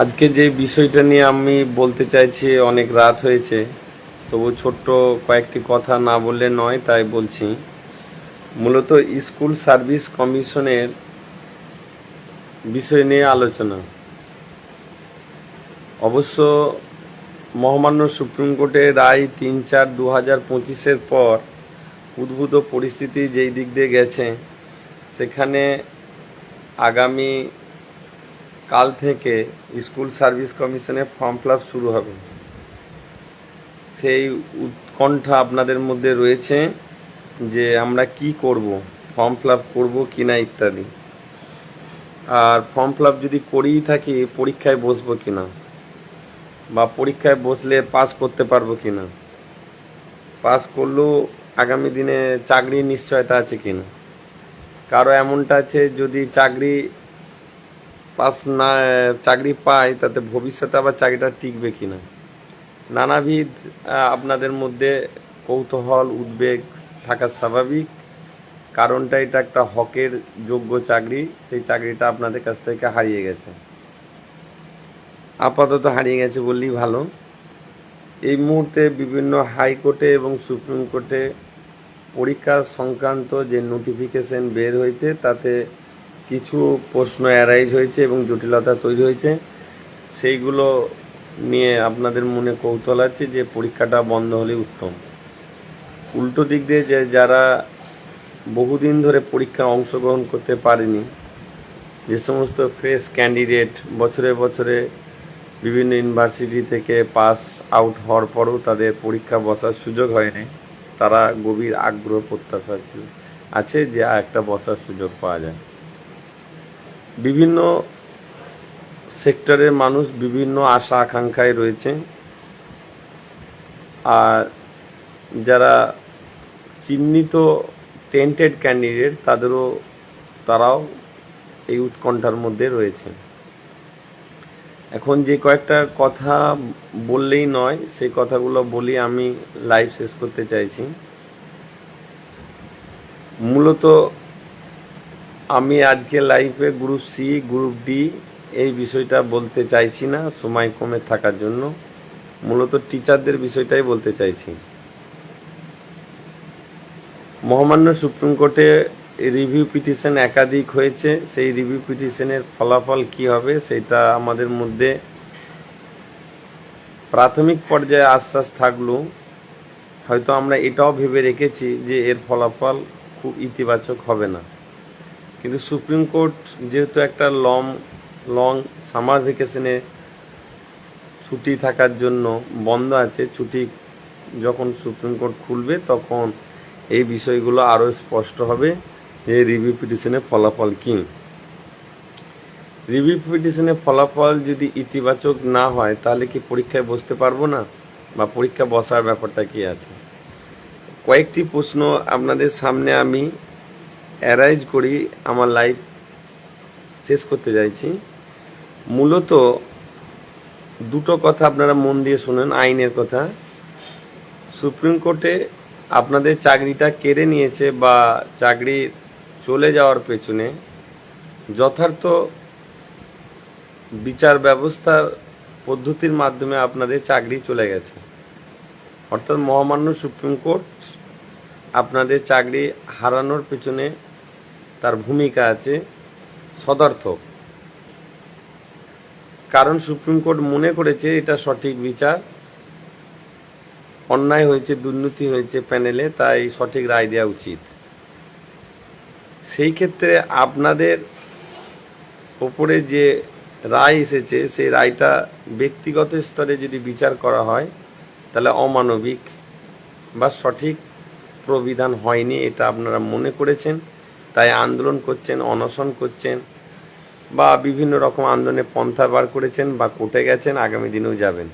আজকে যে বিষয়টা নিয়ে আমি বলতে চাইছি, অনেক রাত হয়েছে। তবু ছোট্ট কয়েকটি কথা না বললে নয়, তাই বলছি। মূলত স্কুল সার্ভিস কমিশনের বিষয় নিয়ে আলোচনা। অবশ্য মহামান্য সুপ্রিম কোর্টের রায় তিন চার দু হাজার পঁচিশের পর উদ্ভূত পরিস্থিতি যেই দিক দিয়ে গেছে, সেখানে আগামী কাল থেকে স্কুল সার্ভিস কমিশনে ফর্ম ফিল শুরু হবে। সেই উৎকণ্ঠা আপনাদের মধ্যে রয়েছে যে আমরা কি করব, ফর্ম ফিল করব কি না ইত্যাদি। আর ফর্ম ফিল যদি করেই থাকি, পরীক্ষায় বসবো কি না বা পরীক্ষায় বসলে পাস করতে পারব কি না পাস করলেও আগামী দিনে চাকরির নিশ্চয়তা আছে কি না কারও এমনটা আছে যদি চাকরি পাস না চাকরি পায়, তাতে ভবিষ্যতে আবার চাকরিটা টিকবে কিনা? নানাবিধ আপনাদের মধ্যে কৌতূহল, উদ্বেগ থাকা স্বাভাবিক। কারণটা এটা একটা হকের যোগ্য চাকরি, সেই চাকরিটা আপনাদের কাছ থেকে হারিয়ে গেছে। আপাতত হারিয়ে গেছে বললেই ভালো। এই মুহূর্তে বিভিন্ন হাইকোর্টে এবং সুপ্রিম কোর্টে পরীক্ষা সংক্রান্ত যে নোটিফিকেশন বের হয়েছে, তাতে কিছু প্রশ্ন অ্যারাইজ হয়েছে এবং জটিলতা তৈরি হয়েছে। সেইগুলো নিয়ে আপনাদের মনে কৌতূহল আছে যে পরীক্ষাটা বন্ধ হলে উত্তম। উল্টো দিক দিয়ে যে যারা বহুদিন ধরে পরীক্ষা অংশগ্রহণ করতে পারেনি, যে সমস্ত ফ্রেশ ক্যান্ডিডেট বছরে বছরে বিভিন্ন ইউনিভার্সিটি থেকে পাস আউট হওয়ার পরও তাদের পরীক্ষা বসার সুযোগ হয়নি, তারা গভীর আগ্রহ প্রত্যাশা আছে যে একটা বসার সুযোগ পাওয়া যায়। বিভিন্ন সেক্টরের মানুষ বিভিন্ন আশা আকাঙ্ক্ষায় রয়েছে। আর যারা চিহ্নিত টেন্টেড ক্যান্ডিডেট তাদেরও, তারাও এই উৎকণ্ঠার মধ্যে রয়েছে। এখন যে কয়েকটা কথা বললেই নয়, সেই কথাগুলো বলি আমি লাইভ শেষ করতে চাইছি। মূলত আমি আজকে লাইভে গ্রুপ সি গ্রুপ ডি এই বিষয়টা বলতে চাইছি না, সময় কমে থাকার জন্য। মূলত টিচারদের বিষয়টাই বলতে চাইছি। মহামান্য সুপ্রিম কোর্টে রিভিউ পিটিশন একাধিক হয়েছে। সেই রিভিউ পিটিশনের ফলাফল কি হবে সেটা আমাদের মধ্যে প্রাথমিক পর্যায়ে আশ্বাস থাকলেও হয়তো আমরা এটাও ভেবে রেখেছি যে এর ফলাফল খুব ইতিবাচক হবে না। কিন্তু সুপ্রিম কোর্ট যেহেতু একটা লং লং সামার ভেকেশনে ছুটি থাকার জন্য বন্ধ আছে, ছুটি যখন সুপ্রিম কোর্ট খুলবে তখন এই বিষয়গুলো আরও স্পষ্ট হবে যে রিভিউ পিটিশনের ফলাফল কী। রিভিউ পিটিশনের ফলাফল যদি ইতিবাচক না হয় তাহলে কি পরীক্ষায় বসতে পারব না? বা পরীক্ষা বসার ব্যাপারটা কি আছে? কয়েকটি প্রশ্ন আপনাদের সামনে আমি অ্যারাইজ করি, আমার লাইফ শেষ করতে চাইছি মূলত দুটো কথা আপনারা মন দিয়ে শুনেন, আইনের কথা। সুপ্রিম কোর্টে আপনাদের চাকরিটা কেড়ে নিয়েছে বা চাকরি চলে যাওয়ার পেছনে যথার্থ বিচার ব্যবস্থার পদ্ধতির মাধ্যমে আপনাদের চাকরি চলে গেছে। অর্থাৎ মহামান্য সুপ্রিম কোর্ট আপনাদের চাকরি হারানোর পেছনে ভূমিকা আছে সদর্থক। কারণ সুপ্রিম কোর্ট মনে করেছে এটা সঠিক বিচার। অন্যায় হয়েছে, দুর্নীতি হয়েছে প্যানেলে, তাই সঠিক রায় দেওয়া উচিত। সেই ক্ষেত্রে আপনাদের ওপরে যে রায় এসেছে, সেই রায়টা ব্যক্তিগত স্তরে যদি বিচার করা হয়, তাহলে অমানবিক বা সঠিক প্রবিধান হয়নি, এটা আপনারা মনে করেছেন। তাই আন্দোলন করছেন, অনশন করছেন বা বিভিন্ন রকম আন্দোলনে পন্থা বার করেছেন বা কোর্টে গেছেন, আগামী দিনেও যাবেন।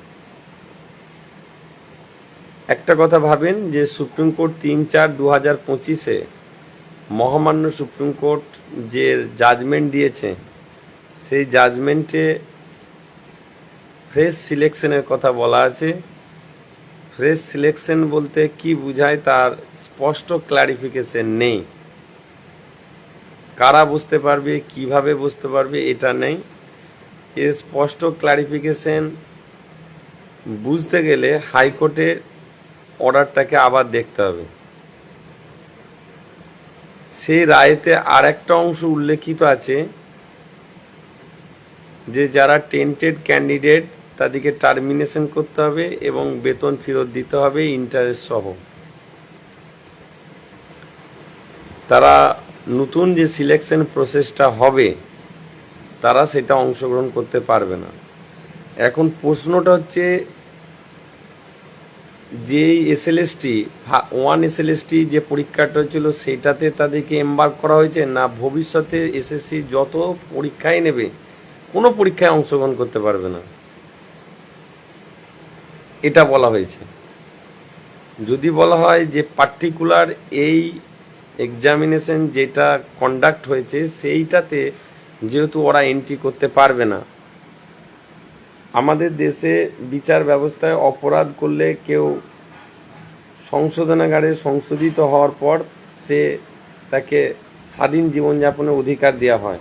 একটা কথা ভাবেন যে সুপ্রিম কোর্ট তিন চার দু হাজার পঁচিশে মহামান্য সুপ্রিম কোর্ট যে জাজমেন্ট দিয়েছে, সেই জাজমেন্টে ফ্রেশ সিলেকশনের কথা বলা আছে। ফ্রেশ সিলেকশন বলতে কি বোঝায় তার স্পষ্ট ক্লারিফিকেশন নেই। কারা বুঝতে পারবে, কীভাবে বুঝতে পারবে, এটা নেই। এর স্পষ্ট ক্লারিফিকেশন বুঝতে গেলে হাইকোর্টের অর্ডারটাকে আবার দেখতে হবে। সেই রায়েতে আর একটা অংশ উল্লেখিত আছে, যে যারা টেন্টেড ক্যান্ডিডেট তাদেরকে টার্মিনেশন করতে হবে এবং বেতন ফেরত দিতে হবে ইন্টারেস্ট সহ। তারা নতুন যে সিলেকশন প্রসেসটা হবে, তারা সেটা অংশগ্রহণ করতে পারবে না। এখন প্রশ্নটা হচ্ছে যে S L SLST one S L SLST যে পরীক্ষাটা হয়েছিল, সেটাতে তাদেরকে এম্বার্ক করা হয়েছে না ভবিষ্যতে এসএসসি যত পরীক্ষায় নেবে, কোনো পরীক্ষায় অংশগ্রহণ করতে পারবে না? এটা বলা হয়েছে। যদি বলা হয় যে পার্টিকুলার এই এক্সামিনেশন যেটা কন্ডাক্ট হয়েছে, সেইটাতে যেহেতু ওরা এন্ট্রি করতে পারবে না, আমাদের দেশে বিচার ব্যবস্থায় অপরাধ করলে কেউ সংশোধনাগারে সংশোধিত হওয়ার পর সে তাকে স্বাধীন জীবনযাপনের অধিকার দেওয়া হয়।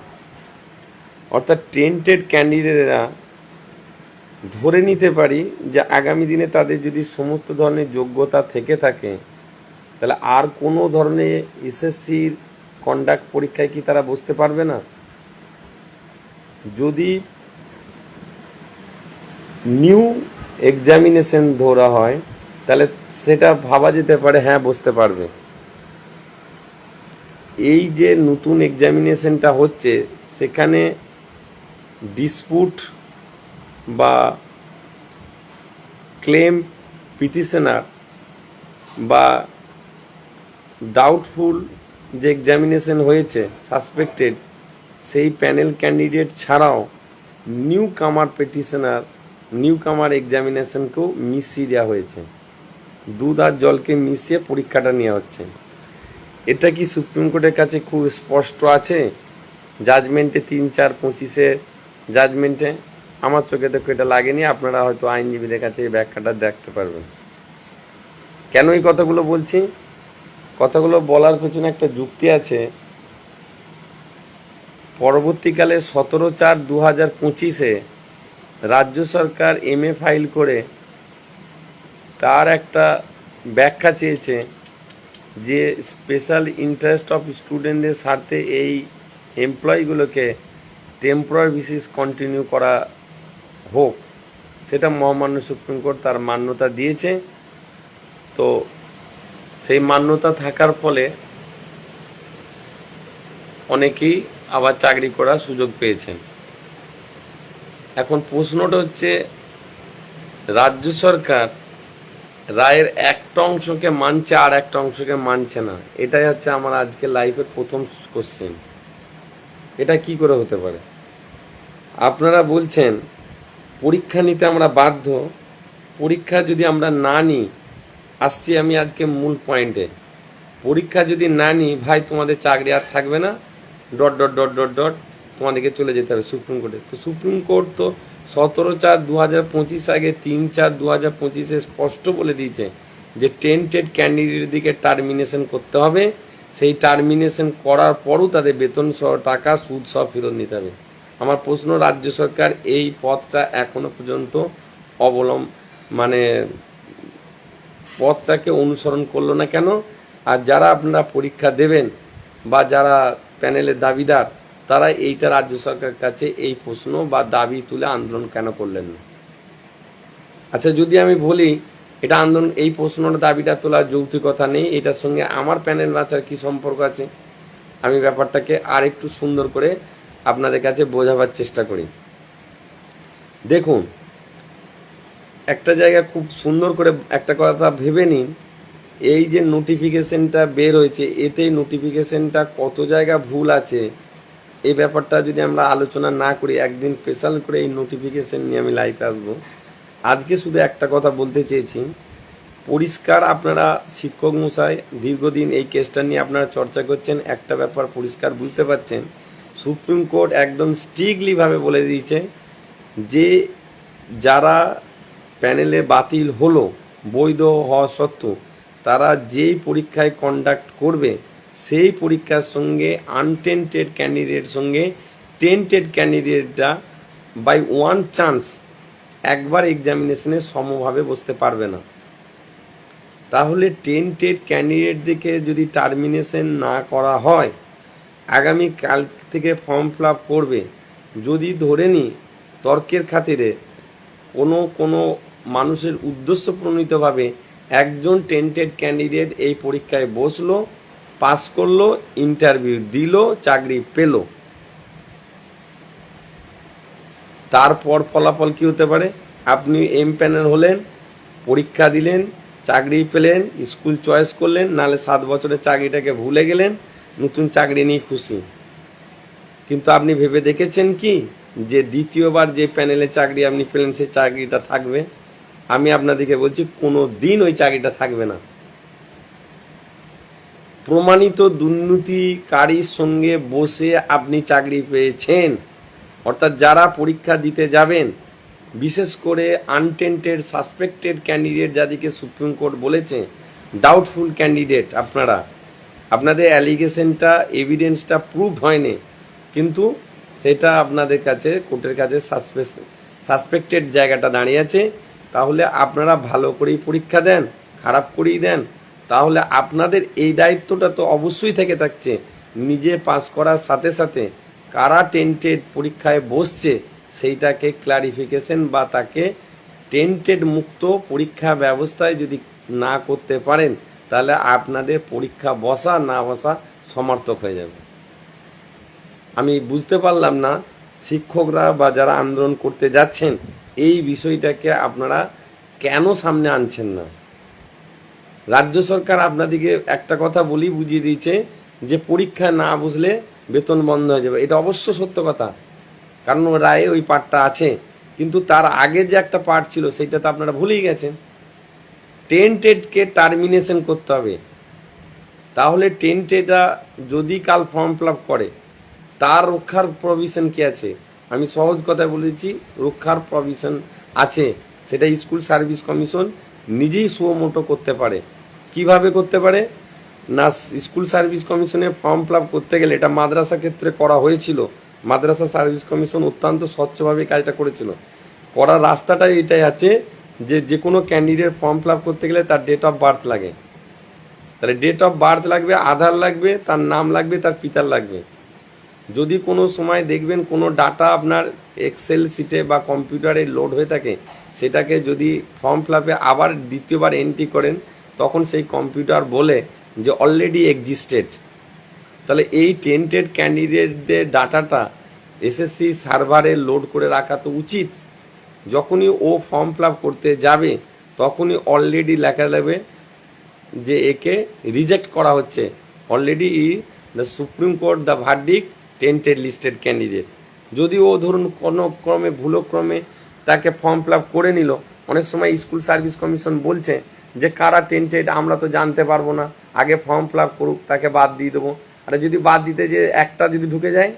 অর্থাৎ টেন্টেড ক্যান্ডিডেটরা ধরে নিতে পারি যে আগামী দিনে তাদের যদি সমস্ত ধরনের যোগ্যতা থেকে থাকে তাহলে আর কোনো ধরনের এসএসসির কন্ডাক্ট পরীক্ষায় কি তারা বসতে পারবে না? যদি নিউ এক্সামিনেশন ধরা হয়, তাহলে সেটা ভাবা যেতে পারে হ্যাঁ বসতে পারবে। এই যে নতুন এক্সামিনেশনটা হচ্ছে, সেখানে ডিসপুট বা ক্লেম পিটিশনার বা ডাউটফুল যে এক্সামিনেশন হয়েছে সাসপেক্টেড সেই প্যানেল ক্যান্ডিডেট ছাড়াও নিউ কামার পেটিশনার নিউ কামার এক্সামিনেশনকেও মিশিয়ে দেওয়া হয়েছে। দুধ আর জলকে মিশিয়ে পরীক্ষাটা নেওয়া হচ্ছে। এটা কি সুপ্রিম কোর্টের কাছে খুব স্পষ্ট আছে? জাজমেন্টে তিন, চার, পঁচিশে জাজমেন্টে আমার চোখে দেখো, এটা লাগেনি, আপনারা হয়তো আইনজীবীদের কাছে এই ব্যাখ্যাটা দেখতে পারবেন। কেন এই কথাগুলো বলছি? কথাগুলো বলার পেছনে একটা যুক্তি আছে। পরবর্তীকালে সতেরো চার দু হাজার পঁচিশে রাজ্য সরকার এম ফাইল করে তার একটা ব্যাখ্যা চেয়েছে যে স্পেশাল ইন্টারেস্ট অফ স্টুডেন্টদের স্বার্থে এই এমপ্লয়িগুলোকে টেম্পোরারি বিসিস কন্টিনিউ করা হোক, সেটা মহামান্য সুপ্রিম কোর্ট তার মান্যতা দিয়েছে। তো সেই মান্যতা থাকার ফলে অনেকেই আবার চাকরি করার সুযোগ পেয়েছেন। এখন প্রশ্নটা হচ্ছে, রাজ্য সরকার রায়ের একটা অংশকে মানছে আর একটা অংশকে মানছে না। এটাই হচ্ছে আমার আজকে লাইফের প্রথম কোশ্চেন এটা কি করে হতে পারে? আপনারা বলছেন, পরীক্ষা নিতে আমরা বাধ্য, পরীক্ষা যদি আমরা না নিই আসছি আমি আজকে মূল পয়েন্টে পরীক্ষা যদি না নিই, ভাই, তোমাদের চাকরি আর থাকবে না। Dot dot dot dot dot তোমাদেরকে চলে যেতে হবে সুপ্রিম কোর্টে তো সুপ্রিম কোর্ট তো সতেরো চার দু হাজার পঁচিশ আগে তিন চার দু হাজার পঁচিশে স্পষ্ট বলে দিয়েছে যে টেন্টেড ক্যান্ডিডেটের দিকে টার্মিনেশন করতে হবে। সেই টার্মিনেশন করার পরও তাদের বেতন সহ টাকা, সুদ সহ ফেরত নিতে হবে। আমার প্রশ্ন, রাজ্য সরকার এই পথটা এখনও পর্যন্ত অবলম্ব মানে পথটাকে অনুসরণ করল না কেন? আর যারা আপনারা পরীক্ষা দেবেন বা যারা প্যানেলের দাবিদার, তারা এইটা রাজ্য সরকারের কাছে এই প্রশ্ন বা দাবি তুলে আন্দোলন কেন করলেন না? আচ্ছা যদি আমি বলি এটা আন্দোলন, এই প্রশ্নটা দাবিটা তোলার যৌক্তিকতা নেই, এটার সঙ্গে আমার প্যানেল বাঁচার কি সম্পর্ক আছে? আমি ব্যাপারটাকে আর একটু সুন্দর করে আপনাদের কাছে বোঝাবার চেষ্টা করি। দেখুন একটা জায়গা খুব সুন্দর করে একটা কথা ভেবে নিন। এই যে নোটিফিকেশনটা বের হয়েছে এতে নোটিফিকেশনটা কত জায়গা ভুল আছে, এই ব্যাপারটা যদি আমরা আলোচনা না করি, একদিন স্পেশাল করে এই নোটিফিকেশন নিয়ে আমি লাইভে আসব। আজকে শুধু একটা কথা বলতে চেয়েছি, পরিষ্কার আপনারা শিক্ষক মশাই দীর্ঘদিন এই কেসটা নিয়ে আপনারা চর্চা করছেন, একটা ব্যাপার পরিষ্কার বুঝতে পারছেন, সুপ্রিম কোর্ট একদম স্ট্রিক্টলিভাবে বলে দিয়েছে যে যারা প্যানেলে বাতিল হলো, বৈধ হওয়া সত্ত্বেও। তারা যেই পরীক্ষায় কন্ডাক্ট করবে, সেই পরীক্ষার সঙ্গে আনটেন্টেড ক্যান্ডিডেট সঙ্গে টেন্টেড ক্যান্ডিডেটরা বাই ওয়ান চান্স একবার এক্সামিনেশনে সমভাবে বসতে পারবে না। তাহলে টেন্টেড ক্যান্ডিডেটদেরকে যদি টার্মিনেশন না করা হয়, আগামী কাল থেকে ফর্ম ফিল করবে। যদি ধরে নিই তর্কের খাতিরে কোনো কোনো মানুষের উদ্দেশ্য প্রণীতভাবে একজন টেন্টেড ক্যান্ডিডেট এই পরীক্ষায় বসল পাস করল ইন্টারভিউ দিল, চাকরি পেল। তারপর ফলাফল কি হতে পারে? আপনি এম প্যানেল হলেন, পরীক্ষা দিলেন, চাকরি পেলেন স্কুল চয়েস করলেন নালে সাত বছরের চাকরিটাকে ভুলে গেলেন, নতুন চাকরি নিয়ে খুশি। কিন্তু আপনি ভেবে দেখেছেন কি? যে দ্বিতীয়বার যে প্যানেলে চাকরি আপনি পেলেন সেই চাকরিটা থাকবে। আমি আপনাদেরকে বলছি কোনো দিন ওই চাকরিটা থাকবে না। প্রমাণিত দুর্নীতিকারীর সঙ্গে বসে আপনি চাকরি পেয়েছেন। অর্থাৎ যারা পরীক্ষা দিতে যাবেন, বিশেষ করে আনটেন্টেড সাসপেক্টেড ক্যান্ডিডেট যাদেরকে সুপ্রিম কোর্ট বলেছে ডাউটফুল ক্যান্ডিডেট আপনারা। আপনাদের অ্যালিগেশনটা এভিডেন্সটা প্রুভ হয়নি, কিন্তু সেটা আপনাদের কাছে, কোর্টের কাছে সাসপেক্টেড জায়গাটা দাঁড়িয়ে আছে। তাহলে আপনারা ভালো করেই পরীক্ষা দেন, খারাপ করেই দেন। তাহলে আপনাদের এই দায়িত্বটা তো অবশ্যই থেকে থাকছে। নিজে পাস করার সাথে সাথে কারা টেন্টেড পরীক্ষায় বসছে সেইটাকে ক্লারিফিকেশন বা তাকে টেন্টেড মুক্ত পরীক্ষা ব্যবস্থায় যদি না করতে পারেন, তাহলে আপনাদের পরীক্ষা বসা না বসা সমর্থক হয়ে যাবে। আমি বুঝতে পারলাম না, শিক্ষকরা বা যারা আন্দোলন করতে যাচ্ছেন এই বিষয়টাকে আপনারা কেন সামনে আনছেন না? রাজ্য সরকার আপনাদেরকে একটা কথা বলি বুঝিয়ে দিয়েছে যে পরীক্ষা না বুঝলে বেতন বন্ধ হয়ে যাবে। এটা অবশ্য সত্য কথা। কারণ রায়ে ওই পার্টটা আছে। কিন্তু তার আগে যে একটা পার্ট ছিল, সেইটা তো আপনারা ভুলেই গেছেন। টেন্টেডকে টার্মিনেশন করতে হবে। তাহলে টেন্টেডা যদি কাল ফর্ম ফিল করে, তার রক্ষার প্রভিশন কি আছে? আমি সহজ কথায় বলেছি রক্ষার প্রভিশন আছে। সেটা স্কুল সার্ভিস কমিশন নিজেই সুমোটো করতে পারে। কীভাবে করতে পারে? না, স্কুল সার্ভিস কমিশনে ফর্ম ফিল করতে গেলে এটা মাদ্রাসা ক্ষেত্রে করা হয়েছিল। মাদ্রাসা সার্ভিস কমিশন অত্যন্ত স্বচ্ছভাবে কাজটা করেছিল। করার রাস্তাটা এটাই আছে যে যে কোনো ক্যান্ডিডেট ফর্ম ফিল করতে গেলে তার ডেট অফ বার্থ লাগে। তাহলে ডেট অফ বার্থ লাগবে, আধার লাগবে, তার নাম লাগবে, তার পিতার লাগবে। যদি কোনো সময় দেখবেন কোনো ডাটা আপনার এক্সেল সিটে বা কম্পিউটারে লোড হয়ে থাকে, সেটাকে যদি ফর্ম ফিল আপে আবার দ্বিতীয়বার এন্ট্রি করেন, তখন সেই কম্পিউটার বলে যে অলরেডি এক্সিস্টেড তাহলে এই টেন্টেড ক্যান্ডিডেটদের ডাটাটা এসএসসি সার্ভারে লোড করে রাখা তো উচিত। যখনই ও ফর্ম ফিল করতে যাবে, তখনই অলরেডি লেখা যাবে যে একে রিজেক্ট করা হচ্ছে। Already the supreme court the verdict tainted listed candidate যদি ও ধরুন কোনো ক্রমে ভুলক্রমে তাকে ফর্ম ফিল করে নিল, অনেক সময় স্কুল সার্ভিস কমিশন বলছে যে, কারা টেন্টেড আমরা তো জানতে পারব না। আগে ফর্ম ফিল করুক, তাকে বাদ দিয়ে দেবো। আর যদি বাদ দিতে যে একটা যদি ঢুকে যায়,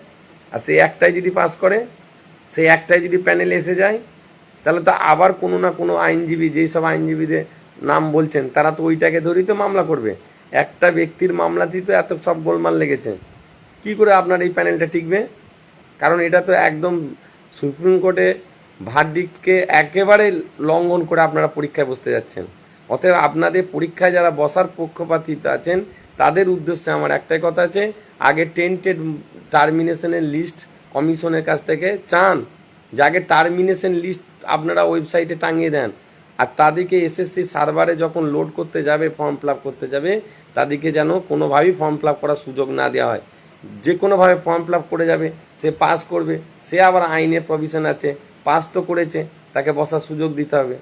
আর সেই একটাই যদি পাস করে সেই একটাই যদি প্যানেলে এসে যায়, তাহলে তো আবার কোনো না কোনো আইনজীবী, যেই সব আইনজীবীদের নাম বলছেন, তারা তো ওইটাকে ধরেই তো মামলা করবে। একটা ব্যক্তির মামলাতেই তো এত সব গোলমাল লেগেছে। কি করে আপনার এই প্যানেলটা টিকবে? কারণ এটা তো একদম সুপ্রিম কোর্টে ভার্ডিক্টকে একেবারে লঙ্ঘন করে আপনারা পরীক্ষায় বসতে যাচ্ছেন। অতএব আপনাদের পরীক্ষায় যারা বসার পক্ষপাতিত আছেন, তাদের উদ্দেশ্যে আমার একটাই কথা আছে, আগে টেন্টেড টার্মিনেশনের লিস্ট কমিশনের কাছ থেকে চান, যে আগে টার্মিনেশন লিস্ট আপনারা ওয়েবসাইটে টাঙিয়ে দেন। আর তাদেরকে এসএসসি সার্ভারে যখন লোড করতে যাবে ফর্ম ফিল করতে যাবে, তাদেরকে যেন কোনোভাবেই ফর্ম ফিল করার সুযোগ না দেওয়া হয়। যে কোনোভাবে ফর্ম ফিল করে যাবে, সে পাস করবে, সে আবার আইনের প্রভিশন আছে পাস তো করেছে, তাকে বসার সুযোগ দিতে হবে।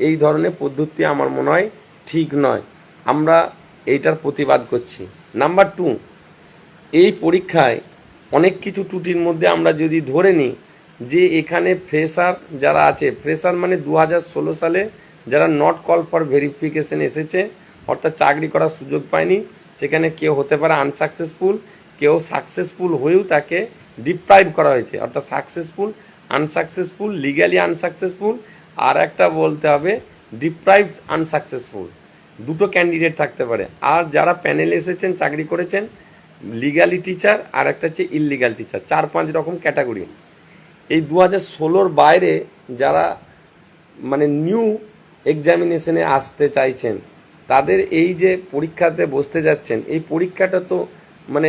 এই ধরনের পদ্ধতি আমার মনে হয় ঠিক নয়। আমরা এইটার প্রতিবাদ করছি। নাম্বার টু এই পরীক্ষায় অনেক কিছু ত্রুটির মধ্যে আমরা যদি ধরে নিই যে এখানে ফ্রেশার যারা আছে ফ্রেশার মানে দু হাজার ষোলো সালে যারা নট কল ফর ভেরিফিকেশন এসেছে, অর্থাৎ চাকরি করার সুযোগ পায়নি, সেখানে কেউ হতে পারে আনসাকসেসফুল কেউ সাকসেসফুল হয়েও তাকে ডিপ্রাইভ করা হয়েছে। অর্থাৎ সাকসেসফুল আনসাকসেসফুল লিগালি আনসাকসেসফুল আর একটা বলতে হবে ডিপ্রাইভ আনসাকসেসফুল দুটো ক্যান্ডিডেট থাকতে পারে। আর যারা প্যানেলে এসেছেন, চাকরি করেছেন লিগালি টিচার আর একটা হচ্ছে ইললিগাল টিচার চার পাঁচ রকম ক্যাটাগরি এই দু হাজার ষোলোর বাইরে যারা মানে নিউ এক্সামিনেশনে আসতে চাইছেন, তাদের এই যে পরীক্ষাতে বসতে যাচ্ছেন, এই পরীক্ষাটা তো মানে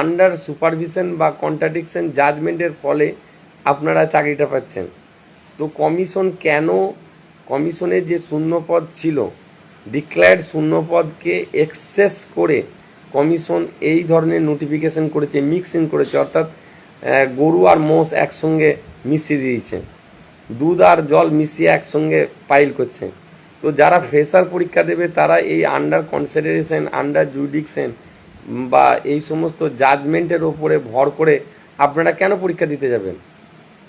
আন্ডার সুপারভিশন বা কন্ট্রাডিকশন জাজমেন্টের ফলে আপনারা চাকরিটা পাচ্ছেন। তো কমিশন কেন কমিশনের যে শূন্যপদ ছিল ডিক্লায়ার্ড শূন্যপদকে এক্সেস করে কমিশন এই ধরনের নোটিফিকেশন করেছে মিক্সিং করেছে, অর্থাৎ গরু আর মোষ একসঙ্গে মিশিয়ে দিয়েছে। দুধ আর জল মিশিয়ে একসঙ্গে পাইল করছে। তো যারা ফ্রেশার পরীক্ষা দেবে, তারা এই আন্ডার কনসিডারেশন আন্ডার জুডিকশন বা এই সমস্ত জাজমেন্টের ওপরে ভর করে আপনারা কেন পরীক্ষা দিতে যাবেন?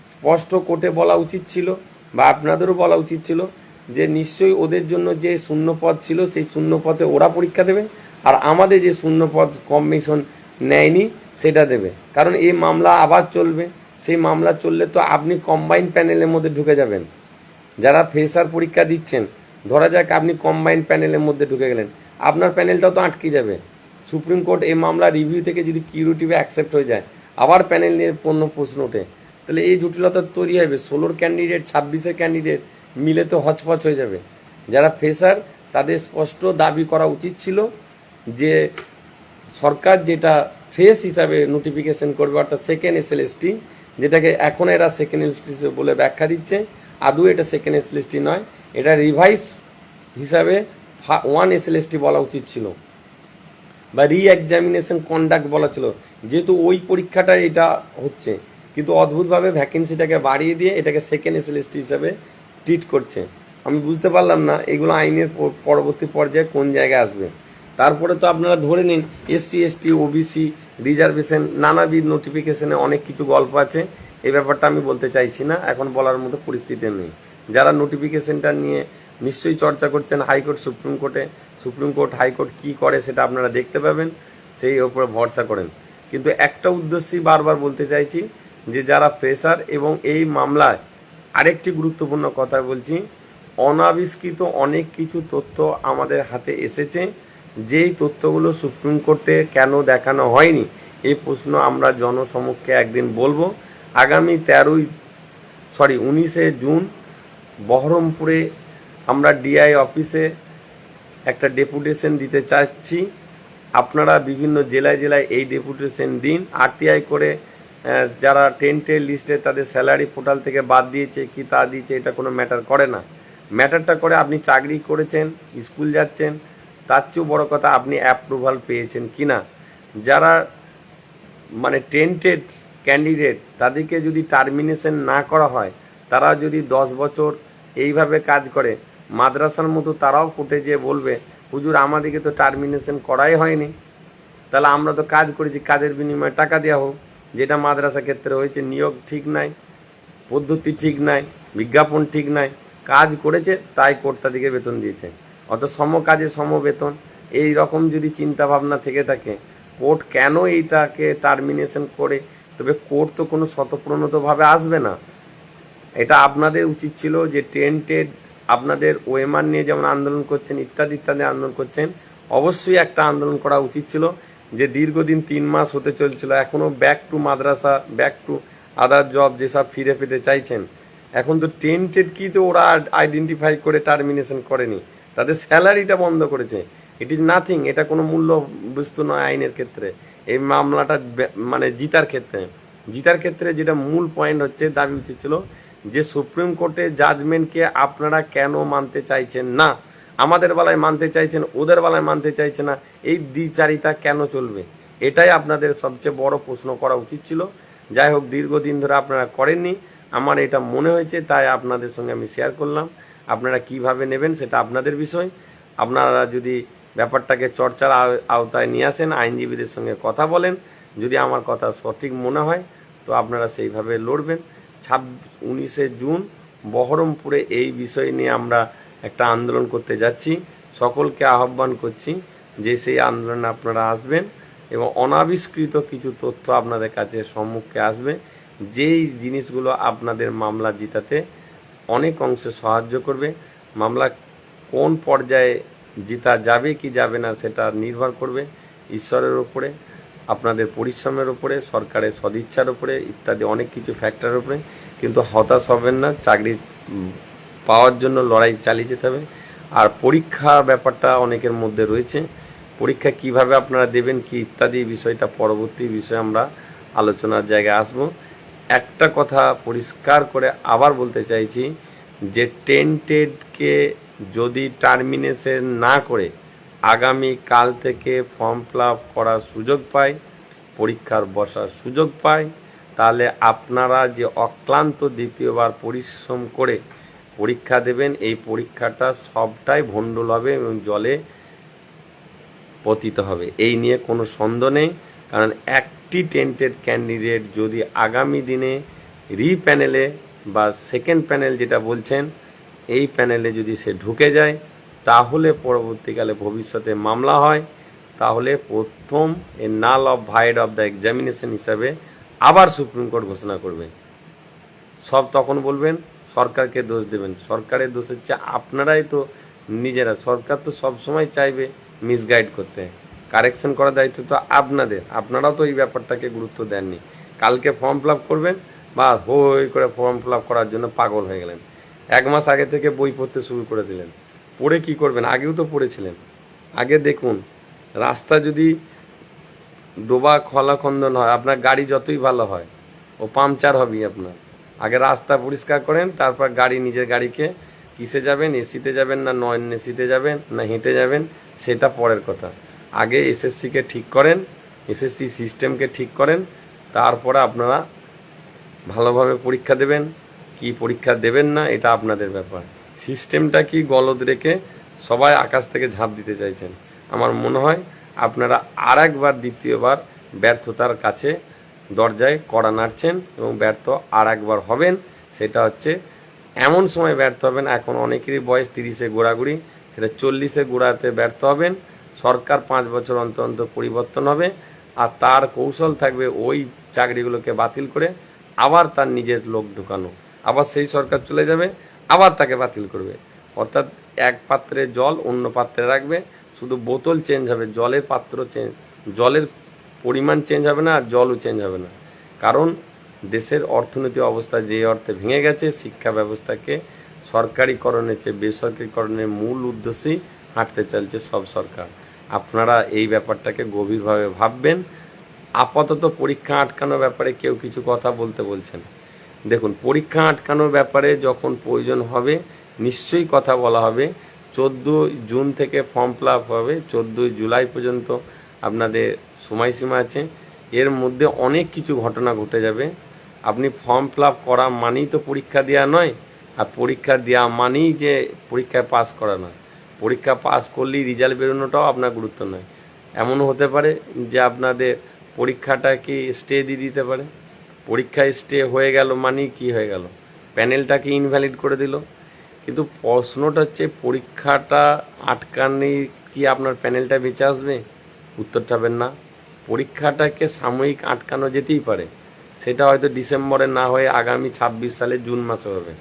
স্পষ্ট কোর্টে বলা উচিত ছিল বা আপনাদেরও বলা উচিত ছিল যে নিশ্চয়ই ওদের জন্য যে শূন্যপদ ছিল, সেই শূন্যপদে ওরা পরীক্ষা দেবে আর আমাদের যে শূন্যপদ কমিশন নেয়নি, সেটা দেবে। কারণ এই মামলা আবার চলবে। সেই মামলা চললে তো আপনি কম্বাইন প্যানেলের মধ্যে ঢুকে যাবেন। যারা ফ্রেশার পরীক্ষা দিচ্ছেন, ধরা যাক আপনি কম্বাইন প্যানেলের মধ্যে ঢুকে গেলেন, আপনার প্যানেলটাও তো আটকে যাবে। সুপ্রিম কোর্ট এই মামলা রিভিউ থেকে যদি কিউরিটিভে অ্যাকসেপ্ট হয়ে যায়, আবার প্যানেল নিয়ে পণ্য প্রশ্ন ওঠে, তাহলে এই জটিলতা তৈরি হবে। ষোলোর ক্যান্ডিডেট ছাব্বিশের ক্যান্ডিডেট মিলে তো হচপচ হয়ে যাবে। যারা ফ্রেশার তাদের স্পষ্ট দাবি করা উচিত ছিল যে সরকার যেটা ফ্রেশ হিসাবে নোটিফিকেশন করবে, অর্থাৎ সেকেন্ড এসএলএসটি যেটাকে এখন এরা সেকেন্ড এসএলএসটি বলে ব্যাখ্যা দিচ্ছে, আদৌ এটা সেকেন্ড এসএলএসটি নয়, এটা রিভাইস হিসাবে ওয়ান এসএলএসটি বলা উচিত ছিল। বা রি এক্সামিনেশন কন্ডাক্ট বলা ছিল। যেহেতু ওই পরীক্ষাটা এটা হচ্ছে, কিন্তু অদ্ভুতভাবে ভ্যাকেন্সিটাকে বাড়িয়ে দিয়ে এটাকে সেকেন্ড এসএলএসটি হিসাবে ট্রিট করছে। আমি বুঝতে পারলাম না এগুলো আইনের পরবর্তী পর্যায়ে কোন জায়গায় আসবে। তারপরে তো আপনারা ধরে নিন এসসি এসটি ওবিসি রিজার্ভেশন নানাবিধ নোটিফিকেশনে অনেক কিছু গল্প আছে। এই ব্যাপারটা আমি বলতে চাইছি না, এখন বলার মতো পরিস্থিতি নেই। যারা নোটিফিকেশনটা নিয়ে নিশ্চয়ই চর্চা করছেন হাইকোর্ট, সুপ্রিম কোর্টে সুপ্রিম কোর্ট হাইকোর্ট কি করে সেটা আপনারা দেখতে পাবেন, সেই ওপরে ভরসা করেন। কিন্তু একটা উদ্দেশ্যই বারবার বলতে চাইছি যে যারা ফ্রেশার এবং এই মামলায় আরেকটি গুরুত্বপূর্ণ কথা বলছি, অনাবিষ্কৃত অনেক কিছু তথ্য আমাদের হাতে এসেছে। যেই তথ্যগুলো সুপ্রিম কোর্টে কেন দেখানো হয়নি, এই প্রশ্ন আমরা জনসমক্ষে একদিন বলব। আগামী তেরোই, সরি, উনিশে জুন, বহরমপুরে আমরা ডিআই অফিসে একটা ডেপুটেশন দিতে চাচ্ছি। আপনারা বিভিন্ন জেলায় জেলায় এই ডেপুটেশন দিন। আরটিআই করে যারা টেন্টের লিস্টে তাদের স্যালারি পোর্টাল থেকে বাদ দিয়েছে, কি তা দিয়েছে, এটা কোনো ম্যাটার করে না। ম্যাটারটা করে আপনি চাকরি করেছেন, স্কুল যাচ্ছেন, তার চেয়েও বড়ো কথা আপনি অ্যাপ্রুভাল পেয়েছেন কি না যারা মানে টেন্টেড ক্যান্ডিডেট তাদেরকে যদি টার্মিনেশন না করা হয়, তারা যদি দশ বছর এইভাবে কাজ করে মাদ্রাসার মতো তারাও কোর্টে যেয়ে বলবে, হুজুর, আমাদেরকে তো টার্মিনেশন করাই হয়নি। তাহলে আমরা তো কাজ করেছি, কাজের বিনিময়ে টাকা দেওয়া হোক। যেটা মাদ্রাসা ক্ষেত্রে হয়েছে, নিয়োগ ঠিক নাই, পদ্ধতি ঠিক নাই, বিজ্ঞাপন ঠিক নাই, কাজ করেছে, তাই কোর্ট তাদেরকে বেতন দিয়েছে। অত সম কাজে সম বেতন, এই রকম যদি চিন্তা ভাবনা থেকে থাকে, কোর্ট কেন এইটাকে টার্মিনেশন করে? তবে কোর্ট তো কোনো স্বতঃপ্রণতভাবে আসবে না। এটা আপনাদের উচিত ছিল যে টেন্টেড আপনাদের ওয়েমার নিয়ে যেমন আন্দোলন করছেন, ইত্যাদি ইত্যাদি আন্দোলন করছেন, অবশ্যই একটা আন্দোলন করা উচিত ছিল যে দীর্ঘদিন তিন মাস হতে চলছিল এখনও ব্যাক টু মাদ্রাসা ব্যাক টু আদার জব যেসব ফিরে পেতে চাইছেন। এখন তো টেন্টেড কি তো ওরা আইডেন্টিফাই করে টার্মিনেশন করেনি। তাদের স্যালারিটা বন্ধ করেছে। ইট ইজ নাথিং এটা কোনো মূল্য বস্তু নয় আইনের ক্ষেত্রে। এই মামলাটা মানে জিতার ক্ষেত্রে। জিতার ক্ষেত্রে যেটা মূল পয়েন্ট হচ্ছে, দাবি উচিত ছিল যে সুপ্রিম কোর্টের জাজমেন্টকে আপনারা কেন মানতে চাইছেন না? আমাদের বেলায় মানতে চাইছেন, ওদের বেলায় মানতে চাইছে না, এই দ্বিচারিতা কেন চলবে? এটাই আপনাদের সবচেয়ে বড় প্রশ্ন করা উচিত ছিল। যাই হোক, দীর্ঘদিন ধরে আপনারা করেননি। আমার এটা মনে হয়েছে, তাই আপনাদের সঙ্গে আমি শেয়ার করলাম। আপনারা কীভাবে নেবেন সেটা আপনাদের বিষয়। আপনারা যদি ব্যাপারটাকে চর্চার আও- আওতায় নিয়ে আসেন, আইনজীবীদের সঙ্গে কথা বলেন, যদি আমার কথা সঠিক মনে হয়, তো আপনারা সেইভাবে লড়বেন। ছাব উনিশে জুন বহরমপুরে এই বিষয় নিয়ে আমরা একটা আন্দোলন করতে যাচ্ছি। সকলকে আহ্বান করছি যে সেই আন্দোলনে আপনারা আসবেন এবং অনাবিষ্কৃত কিছু তথ্য আপনাদের কাছে সম্মুখে আসবে। যেই জিনিসগুলো আপনাদের মামলা জিতাতে অনেক অংশে সাহায্য করবে। মামলা কোন পর্যায়ে জিতা যাবে কি যাবে না সেটা নির্ভর করবে ঈশ্বরের উপরে। আপনাদের পরিশ্রমের উপরে, সরকারের সদিচ্ছার উপরে ইত্যাদি অনেক কিছু ফ্যাক্টরের উপরে, কিন্তু হতাশ হবেন না, চাকরি পাওয়ার জন্য লড়াই চালিয়ে যেতে হবে। আর পরীক্ষা ব্যাপারটা অনেকের মধ্যে রয়েছে। পরীক্ষা কীভাবে আপনারা দেবেন, কি ইত্যাদি বিষয়টা পরবর্তী বিষয়ে আমরা আলোচনার জায়গায় আসব। একটা কথা পরিষ্কার করে আবার বলতে চাইছি যে টেন্টেডকে যদি টার্মিনেশন না করে আগামী কাল থেকে ফর্ম ফিল করার সুযোগ পায় পরীক্ষার বসার সুযোগ পায় তাহলে আপনারা যে অক্লান্ত দ্বিতীয়বার পরিশ্রম করে পরীক্ষা দেবেন, এই পরীক্ষাটা সবটাই ভণ্ডুল হবে এবং জলে পতিত হবে। এই নিয়ে কোনো সন্দেহ নেই, কারণ একটি টেন্টেড ক্যান্ডিডেট যদি আগামী দিনে রি প্যানেলে বা সেকেন্ড প্যানেল যেটা বলছেন, এই প্যানেলে যদি সে ঢুকে যায় তাহলে পরবর্তীকালে ভবিষ্যতে মামলা হয়, তাহলে প্রথম a null of void of the examination হিসাবে আবার সুপ্রিম কোর্ট ঘোষণা করবে। সব তখন বলবেন, সরকারকে দোষ দেবেন। সরকারের দোষ হচ্ছে আপনারাই তো নিজেরা। সরকার তো সব সময় চাইবে মিসগাইড করতে। কারেকশন করার দায়িত্ব তো আপনাদের। আপনারাও তো এই ব্যাপারটাকে গুরুত্ব দেননি। কালকে ফর্ম ফিল করবেন, বা হই করে ফর্ম ফিল করার জন্য পাগল হয়ে গেলেন। এক মাস আগে থেকে বই পড়তে শুরু করে দিলেন। পড়ে কি করবেন? আগেও তো পড়েছিলেন। আগে দেখুন, রাস্তা যদি ডোবা খলাখন্দন হয়, আপনার গাড়ি যতই ভালো হয়, ও পাংচার হবেই আপনার। আগে রাস্তা পরিষ্কার করেন, তারপর গাড়ি নিজের গাড়িকে কিসে যাবেন? এসিতে যাবেন না নন এসিতে যাবেন না হেঁটে যাবেন? সেটা পরের কথা। আগে এসএসসিকে ঠিক করেন, এসএসসি সিস্টেমকে ঠিক করেন, তারপরে আপনারা ভালোভাবে পরীক্ষা দেবেন। কি পরীক্ষা দেবেন না, এটা আপনাদের ব্যাপার। সিস্টেমটা কি গলদ রেখে সবাই আকাশ থেকে ঝাঁপ দিতে চাইছেন? আমার মনে হয় আপনারা আর একবার দ্বিতীয়বার ব্যর্থতার কাছে দরজায় কড়া নাড়ছেন এবং ব্যর্থ আর একবার হবেন, সেটা হচ্ছে এমন সময় ব্যর্থ হবেন, এখন অনেকেরই বয়স তিরিশে গোড়াগুড়ি, সেটা চল্লিশে গোড়াতে ব্যর্থ হবেন, সরকার পাঁচ বছর অন্তর অন্তর পরিবর্তন হবে, আর তার কৌশল থাকবে ওই চাকরিগুলোকে বাতিল করে আবার তার নিজের লোক ঢুকানো। আবার সেই সরকার চলে যাবে আবার তাকে বাতিল করবে। অর্থাৎ এক পাত্রে জল, অন্য পাত্রে রাখবে। শুধু বোতল চেঞ্জ হবে, জলের পাত্র চেঞ্জ জলের পরিমাণ চেঞ্জ হবে না আর জলও চেঞ্জ হবে না। কারণ দেশের অর্থনৈতিক অবস্থা যে অর্থে ভেঙে গেছে, শিক্ষা ব্যবস্থাকে সরকারিকরণের চেয়ে বেসরকারিকরণের মূল উদ্দেশ্যেই হাঁটতে চলছে সব সরকার। আপনারা এই ব্যাপারটাকে গভীরভাবে ভাববেন। আপাতত পরীক্ষা আটকানোর ব্যাপারে কেউ কিছু কথা বলতে বলছেন দেখুন, পরীক্ষা আটকানোর ব্যাপারে যখন প্রয়োজন হবে, নিশ্চয়ই কথা বলা হবে। চোদ্দোই জুন থেকে ফর্ম ফিল হবে, চোদ্দোই জুলাই পর্যন্ত আপনাদের সময়সীমা আছে। এর মধ্যে অনেক কিছু ঘটনা ঘটে যাবে। আপনি ফর্ম ফিল করা মানেই তো পরীক্ষা দেওয়া নয়, আর পরীক্ষা দেওয়া মানেই যে পরীক্ষায় পাস করা নয়। পরীক্ষা পাস করলেই রেজাল্ট বেরোনোটাও আপনার গুরুত্ব নয়। এমনও হতে পারে যে আপনাদের পরীক্ষাটা কি স্টে দিয়ে দিতে পারে। পরীক্ষায় স্টে হয়ে গেল মানেই কি হয়ে গেল? প্যানেলটাকে ইনভ্যালিড করে দিল? কিন্তু প্রশ্নটা হচ্ছে, পরীক্ষাটা আটকানি কি আপনার প্যানেলটা বেঁচে আসবে? উত্তরটা হবেন না। পরীক্ষাটাকে সাময়িক আটকানো যেতেই পারে। সেটা হয়তো ডিসেম্বরে না হয়ে আগামী ছাব্বিশ সালে জুন মাসে হবে।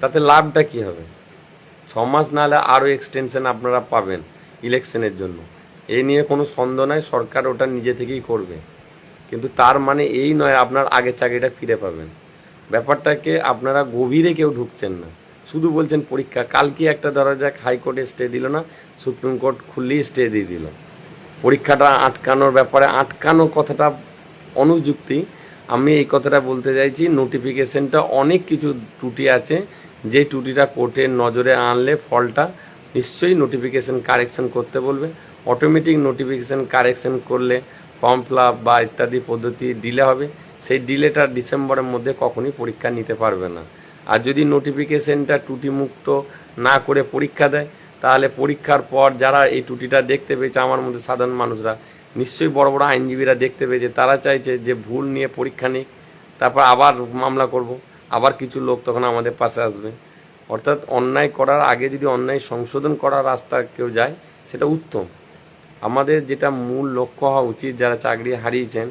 তাতে লাভটা কি হবে? ছ মাস না হলে আরও এক্সটেনশন আপনারা পাবেন ইলেকশনের জন্য। এই নিয়ে কোনো সন্দেহ নাই, সরকার ওটা নিজে থেকেই করবে। কিন্তু তার মানে এই নয় আপনার আগের চাকরিটা ফিরে পাবেন। ব্যাপারটাকে আপনারা গভীরে কেউ ঢুকছেন না। শুধু বলছেন পরীক্ষা। কালকে একটা ধরা যাক, হাইকোর্টে স্টে দিল না, সুপ্রিম কোর্ট খুললেই স্টে দিয়ে দিল। পরীক্ষাটা আটকানোর ব্যাপারে আটকানো কথাটা অনুযুক্তি। আমি এই কথাটা বলতে চাইছি নোটিফিকেশনটা অনেক কিছু ত্রুটি আছে। যে ত্রুটিটা কোর্টের নজরে আনলে ফলটা নিশ্চয়ই নোটিফিকেশন কারেকশন করতে বলবে। অটোমেটিক নোটিফিকেশন কারেকশন করলে ফর্ম ফিল বা ইত্যাদি পদ্ধতি ডিলে হবে, সেই ডিলেটা ডিসেম্বরের মধ্যে কখনই পরীক্ষা নিতে পারবে না। আর যদি নোটিফিকেশনটা ত্রুটিমুক্ত না করে পরীক্ষা দেয়, তাহলে পরীক্ষার পর যারা এই ত্রুটিটা দেখতে পেয়েছে আমার মধ্যে সাধারণ মানুষরা, নিশ্চয়ই বড় বড় আইনজীবীরা দেখতে পেয়েছে, তারা চাইছে যে ভুল নিয়ে পরীক্ষা নিক, তারপর আবার মামলা করব, আবার কিছু লোক তখন আমাদের পাশে আসবে। অর্থাৎ অন্যায় করার আগে যদি অন্যায় সংশোধন করার রাস্তা কেউ যায়, সেটা উত্তম। আমাদের যেটা মূল লক্ষ্য হওয়া উচিত, যারা চাকরি হারিয়েছেন,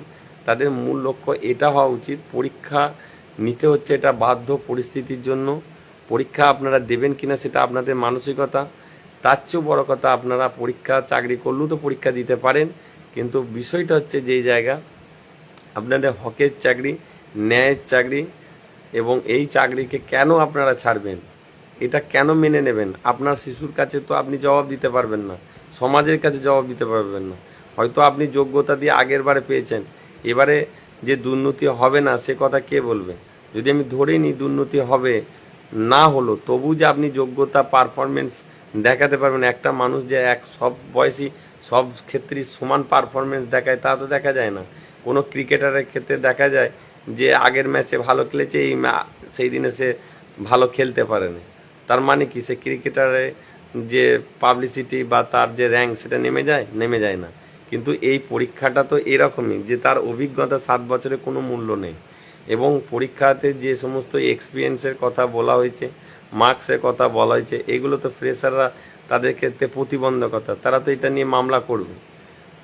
তাদের মূল লক্ষ্য এটা হওয়া উচিত, পরীক্ষা নিতে হচ্ছে এটা বাধ্য পরিস্থিতির জন্য। পরীক্ষা আপনারা দেবেন কিনা সেটা আপনাদের মানসিকতা। তার চেয়েও বড় কথা, আপনারা পরীক্ষা, চাকরি করলেও তো পরীক্ষা দিতে পারেন, কিন্তু বিষয়টা হচ্ছে যেই জায়গা, আপনাদের হকের চাকরি, ন্যায়ের চাকরি, এবং এই চাকরিকে কেন আপনারা ছাড়বেন? এটা কেন মেনে নেবেন? আপনার শিশুর কাছে তো আপনি জবাব দিতে পারবেন না। সমাজের কাছে জবাব দিতে পারবেন না। হয়তো আপনি যোগ্যতা দিয়ে আগের বারে পেয়েছেন। এবারে যে দুর্নীতি হবে না, সে কথা কে বলবে? যদি আমি ধরে নিই দুর্নীতি হবে না হলো, তবু যে আপনি যোগ্যতা পারফরমেন্স দেখাতে পারবেন। একটা মানুষ যে এক, সব বয়সী, সব ক্ষেত্রেই সমান পারফরমেন্স দেখায়, তা তো দেখা যায় না। কোনো ক্রিকেটারের ক্ষেত্রে দেখা যায় যে আগের ম্যাচে ভালো খেলেছে, এই সেই দিনে সে ভালো খেলতে পারেনি। তার মানে কি? সে ক্রিকেটারে যে পাবলিসিটি বা তার যে র্যাঙ্ক সেটা নেমে যায়? নেমে যায় না। কিন্তু এই পরীক্ষাটা তো এরকমই, যে তার অভিজ্ঞতা সাত বছরে কোনো মূল্য নেই। এবং পরীক্ষাতে যে সমস্ত এক্সপিরিয়েন্সের কথা বলা হয়েছে মার্কসের কথা বলা হয়েছে, এগুলো তো ফ্রেশাররা তাদের ক্ষেত্রে প্রতিবন্ধকতা। তারা তো এটা নিয়ে মামলা করবে।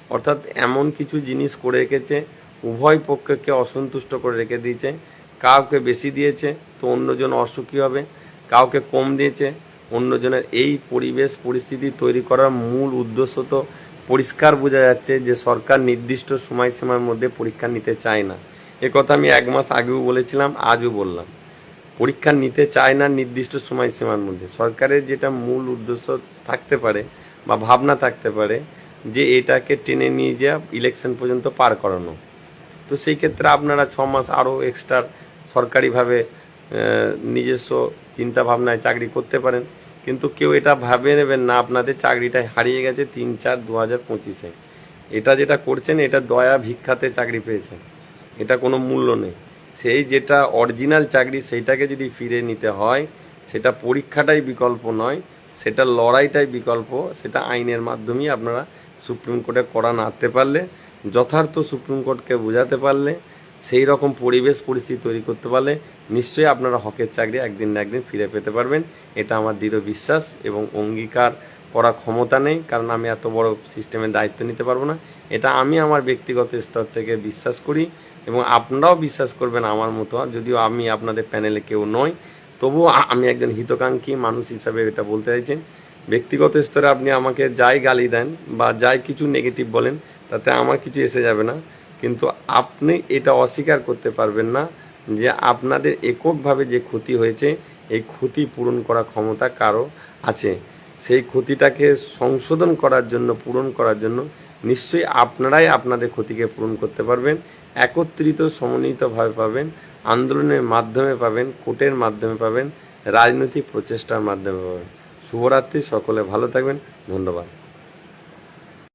অর্থাৎ এমন কিছু জিনিস করে রেখেছে, উভয় পক্ষকে অসন্তুষ্ট করে রেখে দিয়েছে। কাউকে বেশি দিয়েছে, তো অন্যজন অসুখী হবে। কাউকে কম দিয়েছে অন্যজনের এই পরিবেশ পরিস্থিতি তৈরি করার মূল উদ্দেশ্য তো পরিষ্কার বোঝা যাচ্ছে যে সরকার নির্দিষ্ট সময়সীমার মধ্যে পরীক্ষা নিতে চায় না। এ কথা আমি এক মাস আগেও বলেছিলাম, আজও বললাম। পরীক্ষা নিতে চায় না নির্দিষ্ট সময়সীমার মধ্যে। সরকারের যেটা মূল উদ্দেশ্য থাকতে পারে বা ভাবনা থাকতে পারে যে এটাকে টেনে নিয়ে যাওয়া ইলেকশন পর্যন্ত পার করানো। তো সেই ক্ষেত্রে আপনারা ছ মাস আরও এক্সট্রা সরকারিভাবে নিজস্ব চিন্তা ভাবনায় চাকরি করতে পারেন, কিন্তু কেউ এটা ভাবে নেবেন না, আপনাদের চাকরিটা হারিয়ে গেছে তিন চার দু হাজার পঁচিশে। এটা যেটা করছেন, এটা দয়া ভিক্ষাতে চাকরি পেয়েছেন। এটা কোনো মূল্য নেই। সেই যেটা অরিজিনাল চাকরি, সেইটাকে যদি ফিরে নিতে হয়, সেটা পরীক্ষাটাই বিকল্প নয়, সেটা লড়াইটাই বিকল্প, সেটা আইনের মাধ্যমেই আপনারা সুপ্রিম কোর্টে করান আনতে পারলে, যথার্থ সুপ্রিম কোর্টকে বোঝাতে পারলে সেই রকম পরিবেশ, পরিস্থিতি তৈরি করতে পারলে নিশ্চয়ই আপনারা হকের চাকরি একদিন না একদিন ফিরে পেতে পারবেন। এটা আমার দৃঢ় বিশ্বাস এবং অঙ্গীকার করার ক্ষমতা নেই, কারণ আমি এত বড় সিস্টেমের দায়িত্ব নিতে পারব না। এটা আমি আমার ব্যক্তিগত স্তর থেকে বিশ্বাস করি এবং আপনারাও বিশ্বাস করবেন আমার মতো। যদিও আমি আপনাদের প্যানেলে কেউ নই তবুও আমি একজন হিতকাঙ্ক্ষী মানুষ হিসাবে এটা বলতে চাইছেন ব্যক্তিগত স্তরে আপনি আমাকে যাই গালি দেন বা যাই কিছু নেগেটিভ বলেন, তাতে আমার কিছু এসে যাবে না। কিন্তু আপনি এটা অস্বীকার করতে পারবেন না যে আপনাদের এককভাবে যে ক্ষতি হয়েছে, এই ক্ষতি পূরণ করার ক্ষমতা কারও আছে। সেই ক্ষতিটাকে সংশোধন করার জন্য, পূরণ করার জন্য নিশ্চয়ই আপনারাই আপনাদের ক্ষতিকে পূরণ করতে পারবেন। একত্রিত, সমন্বিতভাবে পাবেন, আন্দোলনের মাধ্যমে পাবেন, কোর্টের মাধ্যমে পাবেন, রাজনৈতিক প্রচেষ্টার মাধ্যমে পাবেন। শুভরাত্রি, সকলে ভালো থাকবেন। ধন্যবাদ।